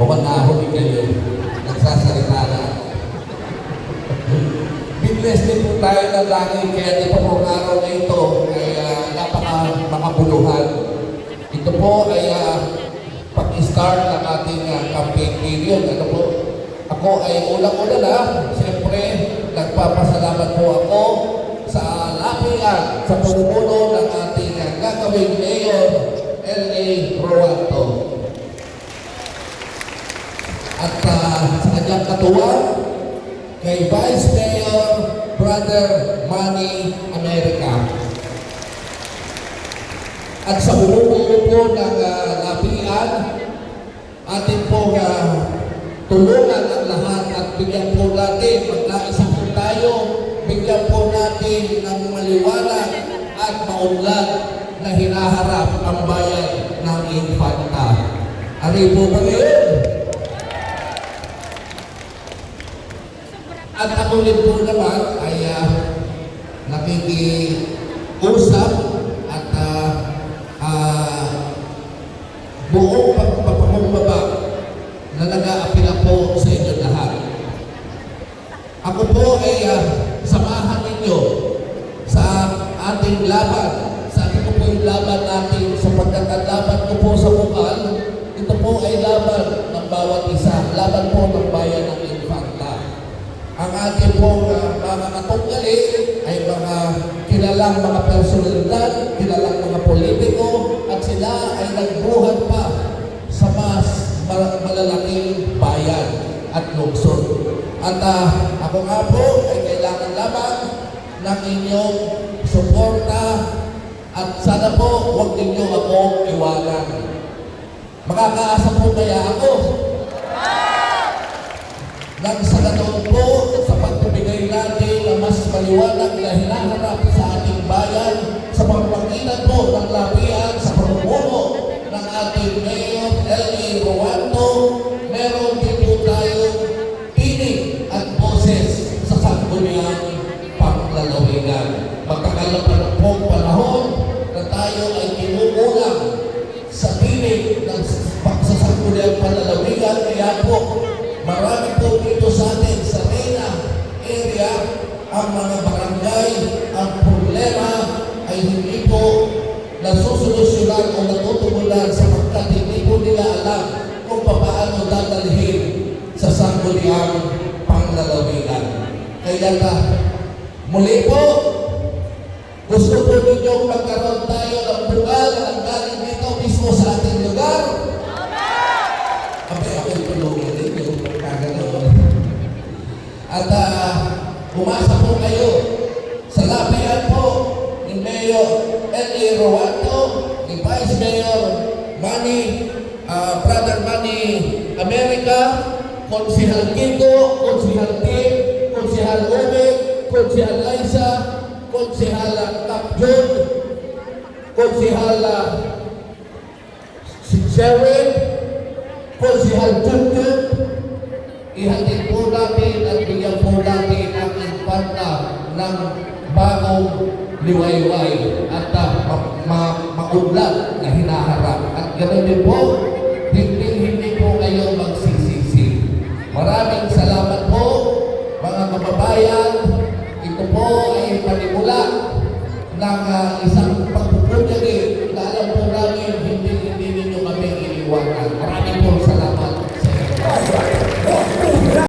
Mukhang nahuli kayo. Nagsasalita na. Bigles din po tayo ng langit, kaya di po araw na ito ay uh, napaka makabuluhan. Ito po ay uh, pag-start ng ating uh, campaign period. Ano po? Ako ay ulang-una na, siyempre, nagpapasalamat po ako sa lapian, sa pumuno ng ating uh, gagawing Mayor L.A. Roato. At uh, sa kanyang katuwang, kay Vice Mayor Brother Manny America. At sa bumubuo po ng uh, lapian, atin po uh, tulungan ang lahat at bigyan po natin, magkaisa po tayo, bigyan po natin ng maliwanag at maunlad na hinaharap ang bayan ng Infanta. Ano po ba ngayon? At ako rin po naman ay uh, nakikiusap at uh, uh, buong pagpapakumbaba na nag-aapila po sa inyo lahat. Ako po ay uh, samahan ninyo sa ating laban. Sabi ko po yung laban natin sapagkat ang laban ko po sa bukal, ito po ay laban ng bawat isa. Laban po ng bayan ng Infanta. Ang ating pong uh, mga katunggali ay mga kilalang mga personalidad, kilalang mga politiko, at sila ay nagbuhat pa sa mas mal- malalaking bayan at lungsod. At uh, ako nga po ay kailangan lamang ng inyong suporta at sana po huwag ninyo ako iwanan. Makakaasa po kaya ako nang sa ganoon ng mas maliwanag na hinaharap sa ating bayan sa pagpagitan po ng lapian sa pamumuno ng ating Mayor L.A. Ruando, meron din po tayong tinig at boses sa sangguniang panglalawigan. Magtagal na pa ng panahon na tayo ay kinukulang sa tinig ng pagsasangguniang panlalawigan kaya po ang mga barangay, ang problema ay hindi po nasusolusyonan o natutugunan sapagkat hindi po nila alam kung paano dadalhin sa sangguniang panglalawigan. Kaya na, muli po, gusto po ninyong magkaroon tayo ng bugal na galing dito mismo sa ating lugar? Abay, ako'y tulungan ninyo. At uh, umasa po kayo sa lapian po ni Mayor L.A. Roato, ni Vice Mayor Manny, uh, Brother Manny America, Konsihal Kiko, Konsihal Tim, Konsihal Ube, Konsihal Liza, Konsihal Tapjun, Konsihal uh, si Sherwin, Konsihal Junjun, ihatid po natin at bigyan po natin ang impanta ng bagong liwayway at uh, ma ma maunlad na hinaharap. At ganoon din po, kababayan. Ito po ay panimula ng uh, isang